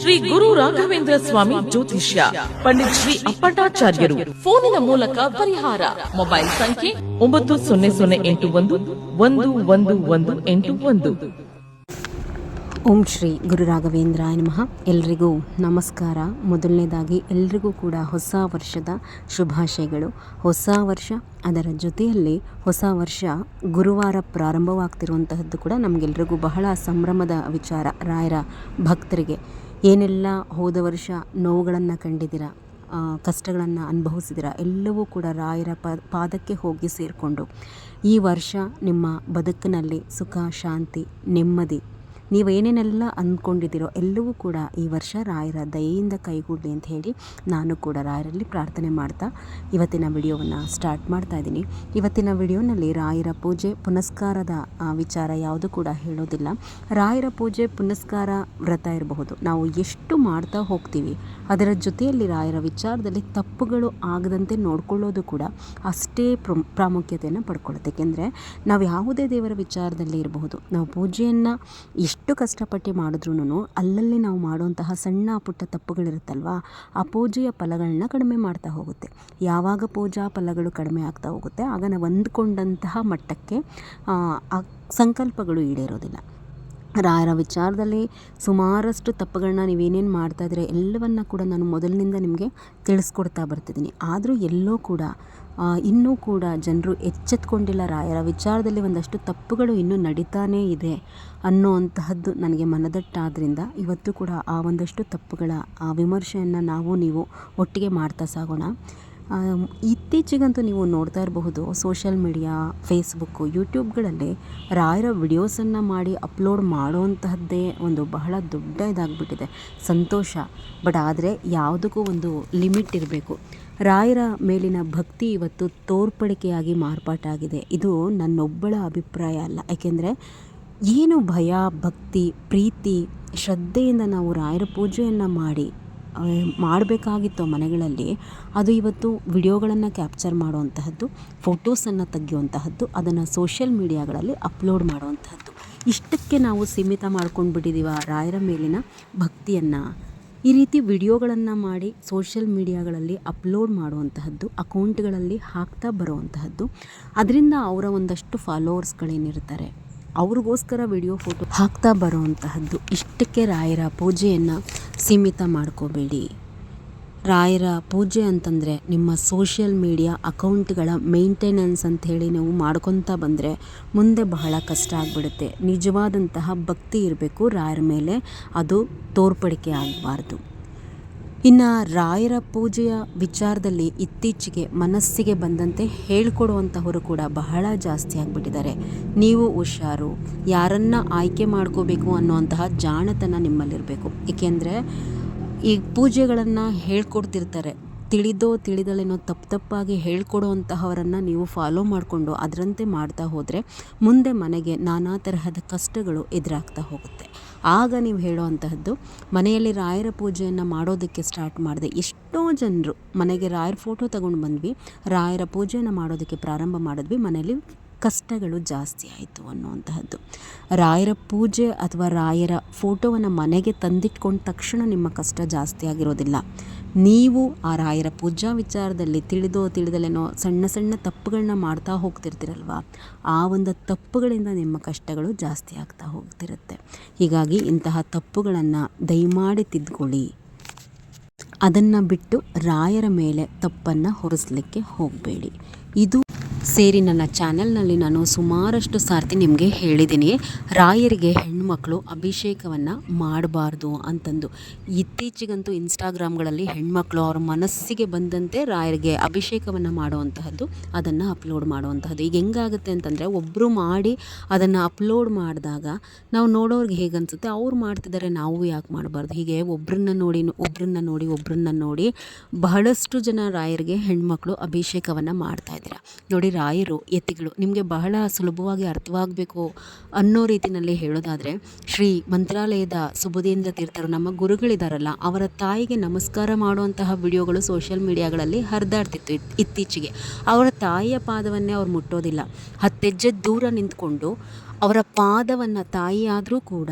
ಶ್ರೀ ಗುರು ರಾಘವೇಂದ್ರ ಸ್ವಾಮಿ ಜ್ಯೋತಿಷ್ಯ ಪಂಡಿತ್ ಶ್ರೀ ಅಪ್ಪಟಾಚಾರ್ಯರು ಫೋನಿನ ಮೂಲಕ ಪರಿಹಾರ. ಮೊಬೈಲ್ ಸಂಖ್ಯೆ ಒಂಬತ್ತು ಸೊನ್ನೆ ಸೊನ್ನೆ ಎಂಟು ಒಂದು ಒಂದು ಒಂದು ಒಂದು ಎಂಟು ಒಂದು. ಓಂ ಶ್ರೀ ಗುರು ರಾಘವೇಂದ್ರ ನಮಃ. ಎಲ್ರಿಗೂ ನಮಸ್ಕಾರ. ಮೊದಲನೇದಾಗಿ ಎಲ್ರಿಗೂ ಕೂಡ ಹೊಸ ವರ್ಷದ ಶುಭಾಶಯಗಳು. ಹೊಸ ವರ್ಷ ಅದರ ಜೊತೆಯಲ್ಲಿ ಹೊಸ ವರ್ಷ ಗುರುವಾರ ಪ್ರಾರಂಭವಾಗ್ತಿರುವಂತಹದ್ದು ಕೂಡ ನಮಗೆಲ್ರಿಗೂ ಬಹಳ ಸಂಭ್ರಮದ ವಿಚಾರ. ರಾಯರ ಭಕ್ತರಿಗೆ ಏನೆಲ್ಲ ಹೋದ ವರ್ಷ ನೋವುಗಳನ್ನು ಕಂಡಿದ್ದೀರ? ಕಷ್ಟಗಳನ್ನು ಅನುಭವಿಸಿದಿರ ಎಲ್ಲವೂ ಕೂಡ ರಾಯರ ಪಾದಕ್ಕೆ ಹೋಗಿ ಸೇರಿಕೊಂಡು ಈ ವರ್ಷ ನಿಮ್ಮ ಬದುಕಿನಲ್ಲಿ ಸುಖ, ಶಾಂತಿ, ನೆಮ್ಮದಿ ನೀವು ಏನೇನೆಲ್ಲ ಅಂದ್ಕೊಂಡಿದ್ದೀರೋ ಎಲ್ಲವೂ ಕೂಡ ಈ ವರ್ಷ ರಾಯರ ದಯೆಯಿಂದ ಕೈಗೂಡಲಿ ಅಂತ ಹೇಳಿ ನಾನು ಕೂಡ ರಾಯರಲ್ಲಿ ಪ್ರಾರ್ಥನೆ ಮಾಡ್ತಾ ಇವತ್ತಿನ ವಿಡಿಯೋವನ್ನು ಸ್ಟಾರ್ಟ್ ಮಾಡ್ತಾ ಇದ್ದೀನಿ. ಇವತ್ತಿನ ವಿಡಿಯೋನಲ್ಲಿ ರಾಯರ ಪೂಜೆ ಪುನಸ್ಕಾರದ ವಿಚಾರ ಯಾವುದು ಕೂಡ ಹೇಳೋದಿಲ್ಲ. ರಾಯರ ಪೂಜೆ ಪುನಸ್ಕಾರ ವ್ರತ ಇರಬಹುದು. ನಾವು ಎಷ್ಟು ಮಾಡ್ತಾ ಹೋಗ್ತೀವಿ, ಅದರ ಜೊತೆಯಲ್ಲಿ ರಾಯರ ವಿಚಾರದಲ್ಲಿ ತಪ್ಪುಗಳು ಆಗದಂತೆ ನೋಡ್ಕೊಳ್ಳೋದು ಕೂಡ ಅಷ್ಟೇ ಪ್ರ ಪ್ರಾಮುಖ್ಯತೆಯನ್ನು ಪಡ್ಕೊಳ್ಳುತ್ತೆ. ಏಕೆಂದರೆ ನಾವು ಯಾವುದೇ ದೇವರ ವಿಚಾರದಲ್ಲಿ ಇರಬಹುದು. ನಾವು ಪೂಜೆಯನ್ನು ಎಷ್ಟು ಕಷ್ಟಪಟ್ಟು ಮಾಡಿದ್ರೂ ಅಲ್ಲಲ್ಲಿ ನಾವು ಮಾಡುವಂತಹ ಸಣ್ಣ ಪುಟ್ಟ ತಪ್ಪುಗಳಿರುತ್ತಲ್ವಾ ಆ ಪೂಜೆಯ ಫಲಗಳನ್ನ ಕಡಿಮೆ ಮಾಡ್ತಾ ಹೋಗುತ್ತೆ. ಯಾವಾಗ ಪೂಜಾ ಫಲಗಳು ಕಡಿಮೆ ಆಗ್ತಾ ಹೋಗುತ್ತೆ ಆಗ ನಾವು ಅಂದ್ಕೊಂಡಂತಹ ಮಟ್ಟಕ್ಕೆ ಆ, ಸಂಕಲ್ಪಗಳು ಈಡೇರೋದಿಲ್ಲ. ರಾಯರ ವಿಚಾರದಲ್ಲಿ ಸುಮಾರಷ್ಟು ತಪ್ಪುಗಳನ್ನ ನೀವೇನೇನು ಮಾಡ್ತಾ ಇದ್ರೆ ಎಲ್ಲವನ್ನ ಕೂಡ ನಾನು ಮೊದಲಿನಿಂದ ನಿಮಗೆ ತಿಳಿಸ್ಕೊಡ್ತಾ ಬರ್ತಿದ್ದೀನಿ. ಆದರೂ ಎಲ್ಲೋ ಕೂಡ ಇನ್ನೂ ಕೂಡ ಜನರು ಎಚ್ಚೆತ್ಕೊಂಡಿಲ್ಲ. ರಾಯರ ವಿಚಾರದಲ್ಲಿ ಒಂದಷ್ಟು ತಪ್ಪುಗಳು ಇನ್ನೂ ನಡೀತಾನೇ ಇದೆ ಅನ್ನುವಂತಹದ್ದು ನನಗೆ ಮನದಟ್ಟಾದ್ರಿಂದ ಇವತ್ತು ಕೂಡ ಆ ಒಂದಷ್ಟು ತಪ್ಪುಗಳ, ಆ ವಿಮರ್ಶೆಯನ್ನು ನಾವು ನೀವು ಒಟ್ಟಿಗೆ ಮಾಡ್ತಾ ಸಾಗೋಣ. ಇತ್ತೀಚೆಗಂತೂ ನೀವು ನೋಡ್ತಾ ಇರಬಹುದು, ಸೋಷಿಯಲ್ ಮೀಡಿಯಾ ಫೇಸ್ಬುಕ್ಕು ಯೂಟ್ಯೂಬ್ಗಳಲ್ಲಿ ರಾಯರ ವಿಡಿಯೋಸನ್ನು ಮಾಡಿ ಅಪ್ಲೋಡ್ ಮಾಡುವಂತಹದ್ದೇ ಒಂದು ಬಹಳ ದೊಡ್ಡ ಇದಾಗ್ಬಿಟ್ಟಿದೆ. ಸಂತೋಷ. ಬಟ್ ಆದರೆ ಯಾವುದಕ್ಕೂ ಒಂದು ಲಿಮಿಟ್ ಇರಬೇಕು. ರಾಯರ ಮೇಲಿನ ಭಕ್ತಿ ಇವತ್ತು ತೋರ್ಪಡಿಕೆಯಾಗಿ ಮಾರ್ಪಾಟಾಗಿದೆ. ಇದು ನನ್ನೊಬ್ಬಳ ಅಭಿಪ್ರಾಯ ಅಲ್ಲ. ಯಾಕೆಂದರೆ, ಏನು ಭಯ, ಭಕ್ತಿ, ಪ್ರೀತಿ, ಶ್ರದ್ಧೆಯಿಂದ ನಾವು ರಾಯರ ಪೂಜೆಯನ್ನು ಮಾಡಿ ಮಾಡಬೇಕಾಗಿತ್ತು ಮನೆಗಳಲ್ಲಿ, ಅದು ಇವತ್ತು ವಿಡಿಯೋಗಳನ್ನು ಕ್ಯಾಪ್ಚರ್ ಮಾಡುವಂತಹದ್ದು, ಫೋಟೋಸನ್ನು ತೆಗೆಯುವಂತಹದ್ದು, ಅದನ್ನು ಸೋಷಿಯಲ್ ಮೀಡಿಯಾಗಳಲ್ಲಿ ಅಪ್ಲೋಡ್ ಮಾಡುವಂತಹದ್ದು. ಇಷ್ಟಕ್ಕೆ ನಾವು ಸೀಮಿತ ಮಾಡ್ಕೊಂಡು ಬಿಟ್ಟಿದ್ದೀವ ರಾಯರ ಮೇಲಿನ ಭಕ್ತಿಯನ್ನು. ಈ ರೀತಿ ವಿಡಿಯೋಗಳನ್ನು ಮಾಡಿ ಸೋಷಿಯಲ್ ಮೀಡಿಯಾಗಳಲ್ಲಿ ಅಪ್ಲೋಡ್ ಮಾಡುವಂತಹದ್ದು ಅಕೌಂಟ್ಗಳಲ್ಲಿ ಹಾಕ್ತಾ ಬರುವಂತಹದ್ದು, ಅದರಿಂದ ಅವರ ಒಂದಷ್ಟು ಫಾಲೋವರ್ಸ್ಗಳೇನಿರ್ತಾರೆ ಅವ್ರಿಗೋಸ್ಕರ ವಿಡಿಯೋ ಫೋಟೋ ಹಾಕ್ತಾ ಬರುವಂತಹದ್ದು, ಇಷ್ಟಕ್ಕೆ ರಾಯರ ಪೂಜೆಯನ್ನು ಸೀಮಿತ ಮಾಡ್ಕೋಬೇಡಿ. ರಾಯರ ಪೂಜೆ ಅಂತಂದರೆ ನಿಮ್ಮ ಸೋಷಿಯಲ್ ಮೀಡಿಯಾ ಅಕೌಂಟ್ಗಳ ಮೇಂಟೆನೆನ್ಸ್ ಹೇಳಿ ನೀವು ಮಾಡ್ಕೊತಾ ಬಂದರೆ ಮುಂದೆ ಬಹಳ ಕಷ್ಟ ಆಗಿಬಿಡುತ್ತೆ. ನಿಜವಾದಂತಹ ಭಕ್ತಿ ಇರಬೇಕು ರಾಯರ ಮೇಲೆ, ಅದು ತೋರ್ಪಡಿಕೆ ಆಗಬಾರ್ದು. ಇನ್ನು ರಾಯರ ಪೂಜೆಯ ವಿಚಾರದಲ್ಲಿ ಇತ್ತೀಚೆಗೆ ಮನಸ್ಸಿಗೆ ಬಂದಂತೆ ಹೇಳ್ಕೊಡುವಂಥವರು ಕೂಡ ಬಹಳ ಜಾಸ್ತಿ ಆಗಿಬಿಟ್ಟಿದ್ದಾರೆ. ನೀವು ಹುಷಾರು, ಯಾರನ್ನು ಆಯ್ಕೆ ಮಾಡ್ಕೋಬೇಕು ಅನ್ನುವಂತಹ ಜಾಣತನ ನಿಮ್ಮಲ್ಲಿರಬೇಕು. ಏಕೆಂದರೆ ಈ ಪೂಜೆಗಳನ್ನು ಹೇಳ್ಕೊಡ್ತಿರ್ತಾರೆ. ತಿಳಿದೋ ತಿಳಿದಲೇನೋ ತಪ್ಪು ತಪ್ಪಾಗಿ ಹೇಳ್ಕೊಡುವಂತಹವರನ್ನು ನೀವು ಫಾಲೋ ಮಾಡಿಕೊಂಡು ಅದರಂತೆ ಮಾಡ್ತಾ ಹೋದರೆ ಮುಂದೆ ಮನೆಗೆ ನಾನಾ ತರಹದ ಕಷ್ಟಗಳು ಎದುರಾಗ್ತಾ ಹೋಗುತ್ತೆ. ಆಗ ನೀವು ಹೇಳುವಂತಹದ್ದು, ಮನೆಯಲ್ಲಿ ರಾಯರ ಪೂಜೆಯನ್ನು ಮಾಡೋದಕ್ಕೆ ಸ್ಟಾರ್ಟ್ ಮಾಡಿದೆ. ಎಷ್ಟೋ ಜನರು ಮನೆಗೆ ರಾಯರ ಫೋಟೋ ತಗೊಂಡು ಬಂದ್ವಿ, ರಾಯರ ಪೂಜೆಯನ್ನು ಮಾಡೋದಕ್ಕೆ ಪ್ರಾರಂಭ ಮಾಡಿದ್ವಿ, ಮನೆಯಲ್ಲಿ ಕಷ್ಟಗಳು ಜಾಸ್ತಿ ಆಯಿತು ಅನ್ನುವಂತಹದ್ದು. ರಾಯರ ಪೂಜೆ ಅಥವಾ ರಾಯರ ಫೋಟೋವನ್ನು ಮನೆಗೆ ತಂದಿಟ್ಕೊಂಡ ತಕ್ಷಣ ನಿಮ್ಮ ಕಷ್ಟ ಜಾಸ್ತಿ ಆಗಿರೋದಿಲ್ಲ. ನೀವು ಆ ರಾಯರ ಪೂಜಾ ವಿಚಾರದಲ್ಲಿ ತಿಳಿದೋ ತಿಳಿದಲೇನೋ ಸಣ್ಣ ಸಣ್ಣ ತಪ್ಪುಗಳನ್ನ ಮಾಡ್ತಾ ಹೋಗ್ತಿರ್ತೀರಲ್ವ? ಆ ಒಂದು ತಪ್ಪುಗಳಿಂದ ನಿಮ್ಮ ಕಷ್ಟಗಳು ಜಾಸ್ತಿ ಆಗ್ತಾ ಹೋಗ್ತಿರುತ್ತೆ. ಹೀಗಾಗಿ ಇಂತಹ ತಪ್ಪುಗಳನ್ನು ದಯಮಾಡಿ ತಿದ್ಕೊಳ್ಳಿ. ಅದನ್ನು ಬಿಟ್ಟು ರಾಯರ ಮೇಲೆ ತಪ್ಪನ್ನು ಹೊರಿಸಲಿಕ್ಕೆ ಹೋಗಬೇಡಿ. ಇದು ಸೇರಿ ನನ್ನ ಚಾನೆಲ್ನಲ್ಲಿ ನಾನು ಸುಮಾರಷ್ಟು ಸಾರ್ತಿ ನಿಮಗೆ ಹೇಳಿದ್ದೀನಿ. ರಾಯರಿಗೆ ಹೆಣ್ಮಕ್ಳು ಅಭಿಷೇಕವನ್ನು ಮಾಡಬಾರ್ದು ಅಂತಂದು. ಇತ್ತೀಚೆಗಂತೂ ಇನ್ಸ್ಟಾಗ್ರಾಮ್ಗಳಲ್ಲಿ ಹೆಣ್ಮಕ್ಳು ಅವ್ರ ಮನಸ್ಸಿಗೆ ಬಂದಂತೆ ರಾಯರಿಗೆ ಅಭಿಷೇಕವನ್ನು ಮಾಡುವಂತಹದ್ದು, ಅದನ್ನು ಅಪ್ಲೋಡ್ ಮಾಡುವಂತಹದ್ದು. ಈಗ ಹೆಂಗಾಗುತ್ತೆ ಅಂತಂದರೆ ಒಬ್ಬರು ಮಾಡಿ ಅದನ್ನು ಅಪ್ಲೋಡ್ ಮಾಡಿದಾಗ ನಾವು ನೋಡೋರಿಗೆ ಹೇಗನ್ಸುತ್ತೆ? ಅವ್ರು ಮಾಡ್ತಿದ್ದಾರೆ, ನಾವು ಯಾಕೆ ಮಾಡಬಾರ್ದು? ಹೀಗೆ ಒಬ್ಬರನ್ನ ನೋಡಿ ಒಬ್ಬರನ್ನ ನೋಡಿ ಒಬ್ಬರನ್ನ ನೋಡಿ ಬಹಳಷ್ಟು ಜನ ರಾಯರಿಗೆ ಹೆಣ್ಮಕ್ಳು ಅಭಿಷೇಕವನ್ನು ಮಾಡ್ತಾ ಇದ್ದೀರಾ. ನೋಡಿ ರಾಯರು ಯತಿಗಳು ನಿಮಗೆ ಬಹಳ ಸುಲಭವಾಗಿ ಅರ್ಥವಾಗಬೇಕು ಅನ್ನೋ ರೀತಿಯಲ್ಲಿ ಹೇಳೋದಾದರೆ, ಶ್ರೀ ಮಂತ್ರಾಲಯದ ಸುಬುಧೇಂದ್ರ ತೀರ್ಥರು ನಮ್ಮ ಗುರುಗಳಿದಾರಲ್ಲ, ಅವರ ತಾಯಿಗೆ ನಮಸ್ಕಾರ ಮಾಡುವಂತಹ ವಿಡಿಯೋಗಳು ಸೋಷಿಯಲ್ ಮೀಡಿಯಾಗಳಲ್ಲಿ ಹರಿದಾಡ್ತಿತ್ತು ಇತ್- ಇತ್ತೀಚೆಗೆ. ಅವರ ತಾಯಿಯ ಪಾದವನ್ನೇ ಅವ್ರು ಮುಟ್ಟೋದಿಲ್ಲ. ಹತ್ತೆಜ್ಜೆ ದೂರ ನಿಂತ್ಕೊಂಡು ಅವರ ಪಾದವನ್ನು ತಾಯಿಯಾದರೂ ಕೂಡ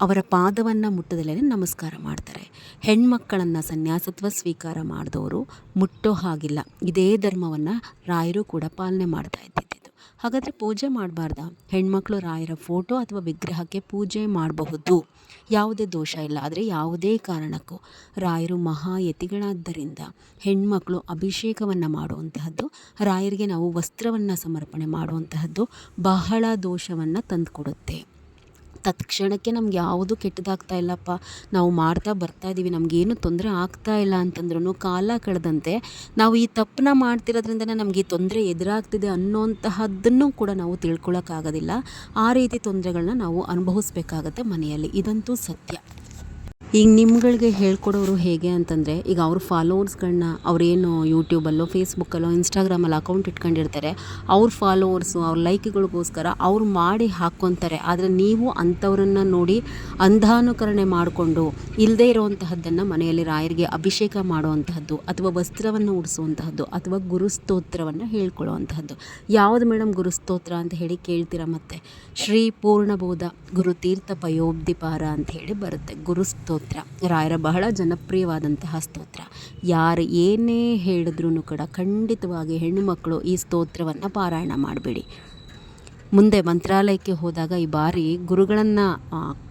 ಅವರ ಪಾದವನ್ನು ಮುಟ್ಟದಲ್ಲೇ ನಮಸ್ಕಾರ ಮಾಡ್ತಾರೆ. ಹೆಣ್ಮಕ್ಕಳನ್ನು ಸನ್ಯಾಸತ್ವ ಸ್ವೀಕಾರ ಮಾಡಿದವರು ಮುಟ್ಟೋ ಹಾಗಿಲ್ಲ. ಇದೇ ಧರ್ಮವನ್ನು ರಾಯರು ಕೂಡ ಪಾಲನೆ ಮಾಡ್ತಾ ಇದ್ದಿದ್ದು. ಹಾಗಾದರೆ ಪೂಜೆ ಮಾಡಬಾರ್ದ? ಹೆಣ್ಮಕ್ಳು ರಾಯರ ಫೋಟೋ ಅಥವಾ ವಿಗ್ರಹಕ್ಕೆ ಪೂಜೆ ಮಾಡಬಹುದು? ಯಾವುದೇ ದೋಷ ಇಲ್ಲ. ಆದರೆ ಯಾವುದೇ ಕಾರಣಕ್ಕೂ ರಾಯರು ಮಹಾಯತಿಗಳಾದ್ದರಿಂದ ಹೆಣ್ಮಕ್ಳು ಅಭಿಷೇಕವನ್ನು ಮಾಡುವಂತಹದ್ದು, ರಾಯರಿಗೆ ನಾವು ವಸ್ತ್ರವನ್ನು ಸಮರ್ಪಣೆ ಮಾಡುವಂತಹದ್ದು ಬಹಳ ದೋಷವನ್ನು ತಂದುಕೊಡುತ್ತೆ. ತತ್ಕ್ಷಣಕ್ಕೆ ನಮ್ಗೆ ಯಾವುದು ಕೆಟ್ಟದಾಗ್ತಾ ಇಲ್ಲಪ್ಪ. ನಾವು ಮಾಡ್ತಾ ಬರ್ತಾ ಇದ್ದೀವಿ ನಮಗೇನು ತೊಂದರೆ ಆಗ್ತಾ ಇಲ್ಲ ಅಂತಂದ್ರೂ ಕಾಲ ಕಳೆದಂತೆ ನಾವು ಈ ತಪ್ಪನ್ನ ಮಾಡ್ತಿರೋದ್ರಿಂದನೇ ನಮಗೆ ಈ ತೊಂದರೆ ಎದುರಾಗ್ತಿದೆ ಅನ್ನೋಂತಹದ್ದನ್ನು ಕೂಡ ನಾವು ತಿಳ್ಕೊಳ್ಳೋಕ್ಕಾಗೋದಿಲ್ಲ ಆ ರೀತಿ ತೊಂದರೆಗಳನ್ನ ನಾವು ಅನುಭವಿಸ್ಬೇಕಾಗತ್ತೆ ಮನೆಯಲ್ಲಿ. ಇದಂತೂ ಸತ್ಯ. ಈಗ ನಿಮ್ಗಳಿಗೆ ಹೇಳ್ಕೊಡೋರು ಹೇಗೆ ಅಂತಂದರೆ, ಈಗ ಅವ್ರ ಫಾಲೋವರ್ಸ್ಗಳನ್ನ ಅವ್ರೇನು ಯೂಟ್ಯೂಬಲ್ಲೋ ಫೇಸ್ಬುಕ್ಕಲ್ಲೋ ಇನ್ಸ್ಟಾಗ್ರಾಮಲ್ಲಿ ಅಕೌಂಟ್ ಇಟ್ಕೊಂಡಿರ್ತಾರೆ, ಅವ್ರ ಫಾಲೋವರ್ಸು, ಅವ್ರ ಲೈಕ್ಗಳಿಗೋಸ್ಕರ ಅವ್ರು ಮಾಡಿ ಹಾಕ್ಕೊತಾರೆ. ಆದರೆ ನೀವು ಅಂಥವ್ರನ್ನ ನೋಡಿ ಅಂಧಾನುಕರಣೆ ಮಾಡಿಕೊಂಡು ಇಲ್ಲದೇ ಇರುವಂತಹದ್ದನ್ನು ಮನೆಯಲ್ಲಿ ರಾಯರಿಗೆ ಅಭಿಷೇಕ ಮಾಡುವಂತಹದ್ದು, ಅಥವಾ ವಸ್ತ್ರವನ್ನು ಉಡಿಸುವಂತಹದ್ದು, ಅಥವಾ ಗುರುಸ್ತೋತ್ರವನ್ನು ಹೇಳ್ಕೊಳ್ಳುವಂತಹದ್ದು. ಯಾವುದು ಮೇಡಮ್ ಗುರುಸ್ತೋತ್ರ ಅಂತ ಹೇಳಿ ಕೇಳ್ತೀರಾ ಮತ್ತೆ? ಶ್ರೀ ಪೂರ್ಣಬೋಧ ಗುರುತೀರ್ಥ ಪಯೋಬ್ಧಿಪಾರ ಅಂತ ಹೇಳಿ ಬರುತ್ತೆ ಗುರುಸ್ತೋತ್ರ ರಾಯರ ಬಹಳ ಜನಪ್ರಿಯವಾದಂತಹ ಸ್ತೋತ್ರ. ಯಾರು ಏನೇ ಹೇಳಿದ್ರೂ ಕೂಡ ಖಂಡಿತವಾಗಿ ಹೆಣ್ಣುಮಕ್ಕಳು ಈ ಸ್ತೋತ್ರವನ್ನು ಪಾರಾಯಣ ಮಾಡಬೇಡಿ. ಮುಂದೆ ಮಂತ್ರಾಲಯಕ್ಕೆ ಹೋದಾಗ ಈ ಬಾರಿ ಗುರುಗಳನ್ನು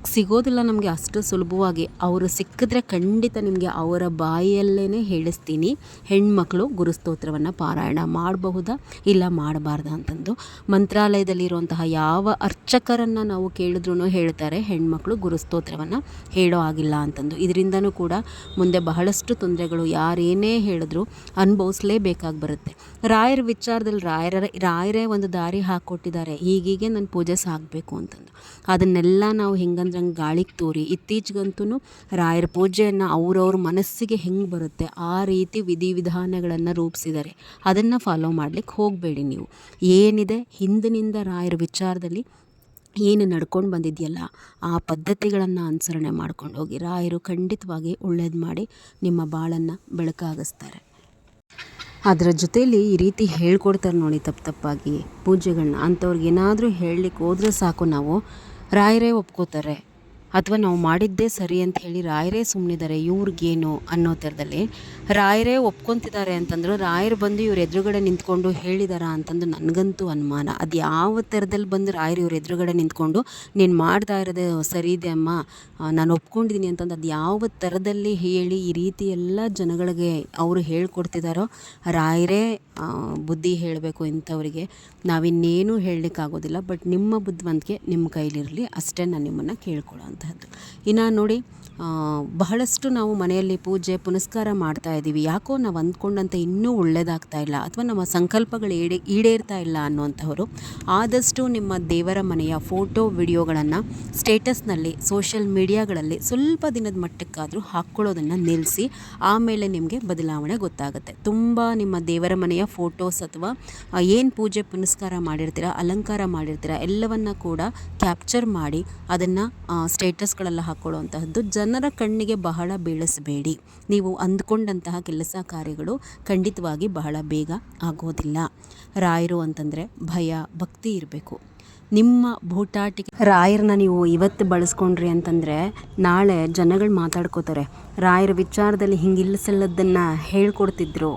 ಸಿಗೋದಿಲ್ಲ ನಮಗೆ ಅಷ್ಟು ಸುಲಭವಾಗಿ. ಅವರು ಸಿಕ್ಕಿದ್ರೆ ಖಂಡಿತ ನಿಮಗೆ ಅವರ ಬಾಯಲ್ಲೇ ಹೇಳಿಸ್ತೀನಿ. ಹೆಣ್ಮಕ್ಳು ಗುರುಸ್ತೋತ್ರವನ್ನು ಪಾರಾಯಣ ಮಾಡಬಹುದಾ? ಇಲ್ಲ ಮಾಡಬಾರ್ದಾ ಅಂತಂದು. ಮಂತ್ರಾಲಯದಲ್ಲಿರುವಂತಹ ಯಾವ ಅರ್ಚಕರನ್ನು ನಾವು ಕೇಳಿದ್ರೂ ಹೇಳ್ತಾರೆ, ಹೆಣ್ಮಕ್ಳು ಗುರುಸ್ತೋತ್ರವನ್ನು ಹೇಳೋ ಆಗಿಲ್ಲ ಅಂತಂದು. ಇದರಿಂದನೂ ಕೂಡ ಮುಂದೆ ಬಹಳಷ್ಟು ತೊಂದರೆಗಳು ಯಾರೇನೇ ಹೇಳಿದ್ರು ಅನುಭವಿಸ್ಲೇಬೇಕಾಗಿ ಬರುತ್ತೆ. ರಾಯರ ವಿಚಾರದಲ್ಲಿ ರಾಯರ, ರಾಯರೇ ಒಂದು ದಾರಿ ಹಾಕ್ಕೊಟ್ಟಿದ್ದಾರೆ ಹೀಗೀಗೆ ನನ್ನ ಪೂಜೆ ಸಾಗಬೇಕು ಅಂತಂದು. ಅದನ್ನೆಲ್ಲ ನಾವು ಹೆಂಗಂದ್ರೆ ಹಂಗೆ ಗಾಳಿಗೆ ತೋರಿ ಇತ್ತೀಚೆಗಂತೂ ರಾಯರ ಪೂಜೆಯನ್ನು ಅವ್ರವ್ರ ಮನಸ್ಸಿಗೆ ಹೆಂಗೆ ಬರುತ್ತೆ ಆ ರೀತಿ ವಿಧಿವಿಧಾನಗಳನ್ನು ರೂಪಿಸಿದ್ದಾರೆ. ಅದನ್ನು ಫಾಲೋ ಮಾಡ್ಲಿಕ್ಕೆ ಹೋಗಬೇಡಿ ನೀವು. ಏನಿದೆ? ಹಿಂದಿನಿಂದ ರಾಯರ ವಿಚಾರದಲ್ಲಿ ಏನು ನಡ್ಕೊಂಡು ಬಂದಿದೆಯಲ್ಲ, ಆ ಪದ್ಧತಿಗಳನ್ನು ಅನುಸರಣೆ ಮಾಡ್ಕೊಂಡು ಹೋಗಿ ರಾಯರು ಖಂಡಿತವಾಗಿ ಒಳ್ಳೇದು ಮಾಡಿ ನಿಮ್ಮ ಬಾಳನ್ನು ಬೆಳಕಾಗಿಸ್ತಾರೆ. ಅದರ ಜೊತೆಯಲ್ಲಿ ಈ ರೀತಿ ಹೇಳ್ಕೊಡ್ತಾರೆ ನೋಡಿ ತಪ್ಪು ತಪ್ಪಾಗಿ ಪೂಜೆಗಳನ್ನ ಅಂಥವ್ರಿಗೆ ಏನಾದರೂ ಹೇಳಲಿಕ್ಕೆ ಹೋದ್ರೆ ಸಾಕು ನಾವು. ರಾಯರೇ ಒಪ್ಕೋತಾರೆ. ಅಥವಾ ನಾವು ಮಾಡಿದ್ದೇ ಸರಿ ಅಂತ ಹೇಳಿ ರಾಯರೇ ಸುಮ್ಮನಿದ್ದಾರೆ ಇವ್ರಿಗೇನು ಅನ್ನೋ ಥರದಲ್ಲಿ. ರಾಯರೇ ಒಪ್ಕೊತಿದ್ದಾರೆ ಅಂತಂದ್ರು, ರಾಯರು ಬಂದು ಇವ್ರ ಎದುರುಗಡೆ ನಿಂತ್ಕೊಂಡು ಹೇಳಿದಾರ ಅಂತಂದು ನನಗಂತೂ ಅನುಮಾನ. ಅದು ಯಾವ ಥರದಲ್ಲಿ ಬಂದು ರಾಯರು ಇವ್ರ ಎದುರುಗಡೆ ನಿಂತ್ಕೊಂಡು, ನೀನು ಮಾಡ್ತಾ ಇರೋದು ಸರಿ ಇದೆ ಅಮ್ಮ ನಾನು ಒಪ್ಕೊಂಡಿದ್ದೀನಿ ಅಂತಂದು ಅದು ಯಾವ ಥರದಲ್ಲಿ ಹೇಳಿ ಈ ರೀತಿ ಎಲ್ಲ ಜನಗಳಿಗೆ ಅವರು ಹೇಳ್ಕೊಡ್ತಿದ್ದಾರೋ ರಾಯರೇ ಬುದ್ಧಿ ಹೇಳಬೇಕು ಇಂಥವರಿಗೆ. ನಾವಿನ್ನೇನೂ ಹೇಳಲಿಕ್ಕಾಗೋದಿಲ್ಲ, ಬಟ್ ನಿಮ್ಮ ಬುದ್ಧಿವಂತಿಕೆ ನಿಮ್ಮ ಕೈಲಿರಲಿ, ಅಷ್ಟೇ ನಾನು ನಿಮ್ಮನ್ನು ಕೇಳ್ಕೊಳ್ಳೋವಂತಹದ್ದು ಇನ್ನು ನೋಡಿ ಬಹಳಷ್ಟು ನಾವು ಮನೆಯಲ್ಲಿ ಪೂಜೆ, ಪುನಸ್ಕಾರ ಮಾಡ್ತಾ ಇದ್ದೀವಿ. ಯಾಕೋ ನಾವು ಅಂದ್ಕೊಂಡಂತೆ ಇನ್ನೂ ಒಳ್ಳೇದಾಗ್ತಾ ಇಲ್ಲ ಅಥವಾ ನಮ್ಮ ಸಂಕಲ್ಪಗಳು ಈಡೇ, ಈಡೇರ್ತಾ ಇಲ್ಲ ಅನ್ನುವಂಥವರು. ಆದಷ್ಟು ನಿಮ್ಮ ದೇವರ ಮನೆಯ ಫೋಟೋ, ವಿಡಿಯೋಗಳನ್ನು ಸ್ಟೇಟಸ್ನಲ್ಲಿ, ಸೋಷಿಯಲ್ ಮೀಡಿಯಾಗಳಲ್ಲಿ ಸ್ವಲ್ಪ ದಿನದ ಮಟ್ಟಕ್ಕಾದರೂ ಹಾಕ್ಕೊಳ್ಳೋದನ್ನು ನಿಲ್ಲಿಸಿ, ಆಮೇಲೆ ನಿಮಗೆ ಬದಲಾವಣೆ ಗೊತ್ತಾಗುತ್ತೆ. ತುಂಬ ನಿಮ್ಮ ದೇವರ ಮನೆಯ ಫೋಟೋಸ್ ಅಥವಾ ಏನು ಪೂಜೆ, ಪುನಸ್ಕಾರ ಮಾಡಿರ್ತೀರ, ಅಲಂಕಾರ ಮಾಡಿರ್ತೀರ, ಎಲ್ಲವನ್ನ ಕೂಡ ಕ್ಯಾಪ್ಚರ್ ಮಾಡಿ ಅದನ್ನು ಸ್ಟೇಟಸ್ಗಳೆಲ್ಲ ಹಾಕ್ಕೊಳ್ಳುವಂತಹದ್ದು ಜನರ ಕಣ್ಣಿಗೆ ಬಹಳ ಬೀಳಿಸಬೇಡಿ. ನೀವು ಅಂದ್ಕೊಂಡಂತಹ ಕೆಲಸ ಕಾರ್ಯಗಳು ಖಂಡಿತವಾಗಿ ಬಹಳ ಬೇಗ ಆಗೋದಿಲ್ಲ. ರಾಯರು ಅಂತಂದರೆ ಭಯ, ಭಕ್ತಿ ಇರಬೇಕು. ನಿಮ್ಮ ಬೂಟಾಟಿಕೆ ರಾಯರನ್ನ ನೀವು ಇವತ್ತು ಬಳಸ್ಕೊಂಡ್ರಿ ಅಂತಂದರೆ ನಾಳೆ ಜನಗಳು ಮಾತಾಡ್ಕೋತಾರೆ. ರಾಯರ ವಿಚಾರದಲ್ಲಿ ಹಿಂಗಿಲ್ಲಸಲ್ಲದನ್ನು ಹೇಳ್ಕೊಡ್ತಿದ್ರು.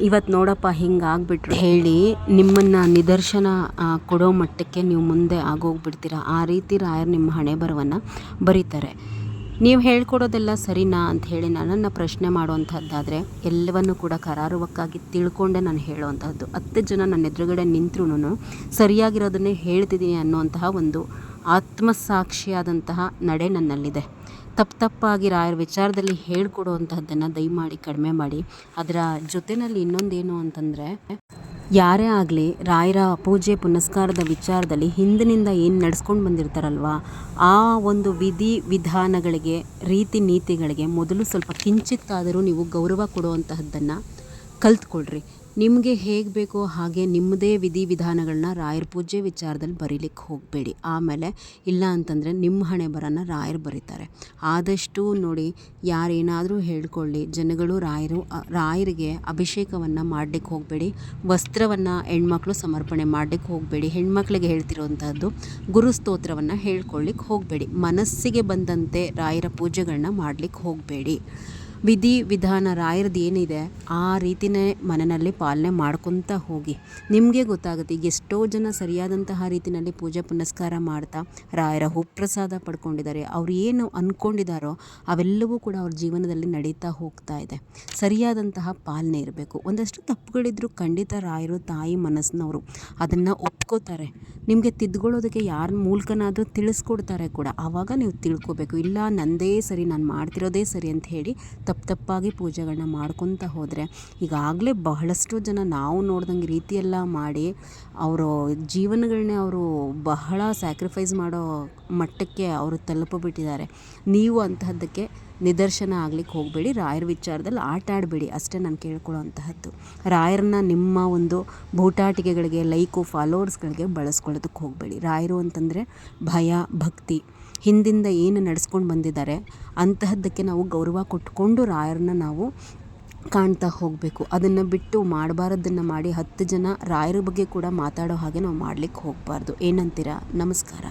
ಇವತ್ತು ನೋಡಪ್ಪ ಹಿಂಗೆ ಆಗ್ಬಿಟ್ರು ಹೇಳಿ ನಿಮ್ಮನ್ನು ನಿದರ್ಶನ ಕೊಡೋ ಮಟ್ಟಕ್ಕೆ ನೀವು ಮುಂದೆ ಆಗೋಗ್ಬಿಡ್ತೀರ? ಆ ರೀತಿ ರಾಯರು ನಿಮ್ಮ ಹಣೆ ಬರವನ್ನು ಬರೀತಾರೆ. ನೀವು ಹೇಳ್ಕೊಡೋದೆಲ್ಲ ಸರಿನಾ ಅಂತ ಹೇಳಿ ನನ್ನನ್ನು ಪ್ರಶ್ನೆ ಮಾಡುವಂಥದ್ದಾದರೆ ಎಲ್ಲವನ್ನು ಕೂಡ ಕರಾರುವಕ್ಕಾಗಿ ತಿಳ್ಕೊಂಡೆ ನಾನು ಹೇಳುವಂಥದ್ದು. ಹತ್ತು ಜನ ನನ್ನ ಎದುರುಗಡೆ ನಿಂತರೂ ಸರಿಯಾಗಿರೋದನ್ನೇ ಹೇಳ್ತಿದ್ದೀನಿ ಅನ್ನುವಂತಹ ಒಂದು ಆತ್ಮಸಾಕ್ಷಿಯಾದಂತಹ ನಡೆ ನನ್ನಲ್ಲಿದೆ. ತಪ್ಪು ತಪ್ಪಾಗಿ ರಾಯರ ವಿಚಾರದಲ್ಲಿ ಹೇಳ್ಕೊಡುವಂತಹದ್ದನ್ನು ದಯಮಾಡಿ ಕಡಿಮೆ ಮಾಡಿ. ಅದರ ಜೊತೆಯಲ್ಲಿ ಇನ್ನೊಂದೇನು ಅಂತಂದರೆ ಯಾರೇ ಆಗಲಿ ರಾಯರ ಪೂಜೆ ಪುನಸ್ಕಾರದ ವಿಚಾರದಲ್ಲಿ ಹಿಂದಿನಿಂದ ಏನು ನಡೆಸ್ಕೊಂಡು ಬಂದಿರ್ತಾರಲ್ವ, ಆ ಒಂದು ವಿಧಿ ವಿಧಾನಗಳಿಗೆ, ರೀತಿ ನೀತಿಗಳಿಗೆ ಮೊದಲು ಸ್ವಲ್ಪ ಕಿಂಚಿತ್ತಾದರೂ ನೀವು ಗೌರವ ಕೊಡುವಂತಹದ್ದನ್ನು ಕಲ್ತ್ಕೊಳ್ರಿ. ನಿಮಗೆ ಹೇಗೆ ಬೇಕೋ ಹಾಗೆ ನಿಮ್ಮದೇ ವಿಧಿ ವಿಧಾನಗಳನ್ನ ರಾಯರ ಪೂಜೆ ವಿಚಾರದಲ್ಲಿ ಬರೀಲಿಕ್ಕೆ ಹೋಗಬೇಡಿ. ಆಮೇಲೆ ಇಲ್ಲ ಅಂತಂದರೆ ನಿಮ್ಮ ಹಣೆ ಬರನ ರಾಯರು ಬರೀತಾರೆ. ಆದಷ್ಟು ನೋಡಿ ಯಾರೇನಾದರೂ ಹೇಳ್ಕೊಳ್ಳಿ, ಜನಗಳು ರಾಯರು, ರಾಯರಿಗೆ ಅಭಿಷೇಕವನ್ನು ಮಾಡಲಿಕ್ಕೆ ಹೋಗಬೇಡಿ, ವಸ್ತ್ರವನ್ನು ಹೆಣ್ಮಕ್ಳು ಸಮರ್ಪಣೆ ಮಾಡಲಿಕ್ಕೆ ಹೋಗಬೇಡಿ, ಹೆಣ್ಮಕ್ಳಿಗೆ ಹೇಳ್ತಿರೋವಂಥದ್ದು ಗುರುಸ್ತೋತ್ರವನ್ನು ಹೇಳ್ಕೊಳ್ಳಿಕ್ಕೆ ಹೋಗಬೇಡಿ. ಮನಸ್ಸಿಗೆ ಬಂದಂತೆ ರಾಯರ ಪೂಜೆಗಳನ್ನ ಮಾಡಲಿಕ್ಕೆ ಹೋಗಬೇಡಿ. ವಿಧಿ ವಿಧಾನ ರಾಯರದ್ದು ಏನಿದೆ, ಆ ರೀತಿನೇ ಮನೆಯಲ್ಲಿ ಪಾಲನೆ ಮಾಡ್ಕೊತ ಹೋಗಿ. ನಿಮಗೆ ಗೊತ್ತಾಗುತ್ತೆ ಈಗ ಎಷ್ಟೋ ಜನ ಸರಿಯಾದಂತಹ ರೀತಿಯಲ್ಲಿ ಪೂಜೆ ಪುನಸ್ಕಾರ ಮಾಡ್ತಾ ರಾಯರ ಹೂಪ್ರಸಾದ ಪಡ್ಕೊಂಡಿದ್ದಾರೆ. ಅವ್ರು ಏನು ಅಂದ್ಕೊಂಡಿದ್ದಾರೋ ಅವೆಲ್ಲವೂ ಕೂಡ ಅವ್ರ ಜೀವನದಲ್ಲಿ ನಡೀತಾ ಹೋಗ್ತಾ ಇದೆ. ಸರಿಯಾದಂತಹ ಪಾಲನೆ ಇರಬೇಕು. ಒಂದಷ್ಟು ತಪ್ಪುಗಳಿದ್ರು ಖಂಡಿತ ರಾಯರು ತಾಯಿ ಮನಸ್ಸಿನವರು ಅದನ್ನು ಒಪ್ಕೋತಾರೆ. ನಿಮಗೆ ತಿದ್ಕೊಳ್ಳೋದಕ್ಕೆ ಯಾರ ಮೂಲಕನಾದರೂ ತಿಳಿಸ್ಕೊಡ್ತಾರೆ ಕೂಡ. ಆವಾಗ ನೀವು ತಿಳ್ಕೊಬೇಕು. ಇಲ್ಲ, ನಂದೇ ಸರಿ, ನಾನು ಮಾಡ್ತಿರೋದೇ ಸರಿ ಅಂತ ಹೇಳಿ ತಪ್ಪು ತಪ್ಪಾಗಿ ಪೂಜೆಗಳನ್ನ ಮಾಡ್ಕೊತ ಹೋದರೆ ಈಗಾಗಲೇ ಬಹಳಷ್ಟು ಜನ ನಾವು ನೋಡ್ದಂಗೆ ರೀತಿಯೆಲ್ಲ ಮಾಡಿ ಅವರು ಜೀವನಗಳನ್ನೇ ಅವರು ಬಹಳ ಸ್ಯಾಕ್ರಿಫೈಸ್ ಮಾಡೋ ಮಟ್ಟಕ್ಕೆ ಅವರು ತಲುಪಿಬಿಟ್ಟಿದ್ದಾರೆ. ನೀವು ಅಂತಹದ್ದಕ್ಕೆ ನಿದರ್ಶನ ಆಗ್ಲಿಕ್ಕೆ ಹೋಗಬೇಡಿ. ರಾಯರ ವಿಚಾರದಲ್ಲಿ ಆಟ ಆಡಬೇಡಿ. ಅಷ್ಟೇ ನಾನು ಕೇಳ್ಕೊಳ್ಳೋ ಅಂತಹದ್ದು ರಾಯರನ್ನ ನಿಮ್ಮ ಒಂದು ಬೂಟಾಟಿಕೆಗಳಿಗೆ ಲೈಕು ಫಾಲೋವರ್ಸ್ಗಳಿಗೆ ಬಳಸ್ಕೊಳ್ಳೋದಕ್ಕೆ ಹೋಗಬೇಡಿ. ರಾಯರು ಅಂತಂದರೆ ಭಯ, ಭಕ್ತಿ. ಹಿಂದಿಂದ ಏನು ನಡೆಸ್ಕೊಂಡು ಬಂದಿದ್ದಾರೆ, ಅಂತಹದ್ದಕ್ಕೆ ನಾವು ಗೌರವ ಕೊಟ್ಟುಕೊಂಡು ರಾಯರನ್ನ ನಾವು ಕಾಣ್ತಾ ಹೋಗಬೇಕು. ಅದನ್ನು ಬಿಟ್ಟು ಮಾಡಬಾರದನ್ನು ಮಾಡಿ ಹತ್ತು ಜನ ರಾಯರ ಬಗ್ಗೆ ಕೂಡ ಮಾತಾಡೋ ಹಾಗೆ ನಾವು ಮಾಡ್ಲಿಕ್ಕೆ ಹೋಗಬಾರ್ದು. ಏನಂತೀರಾ? ನಮಸ್ಕಾರ.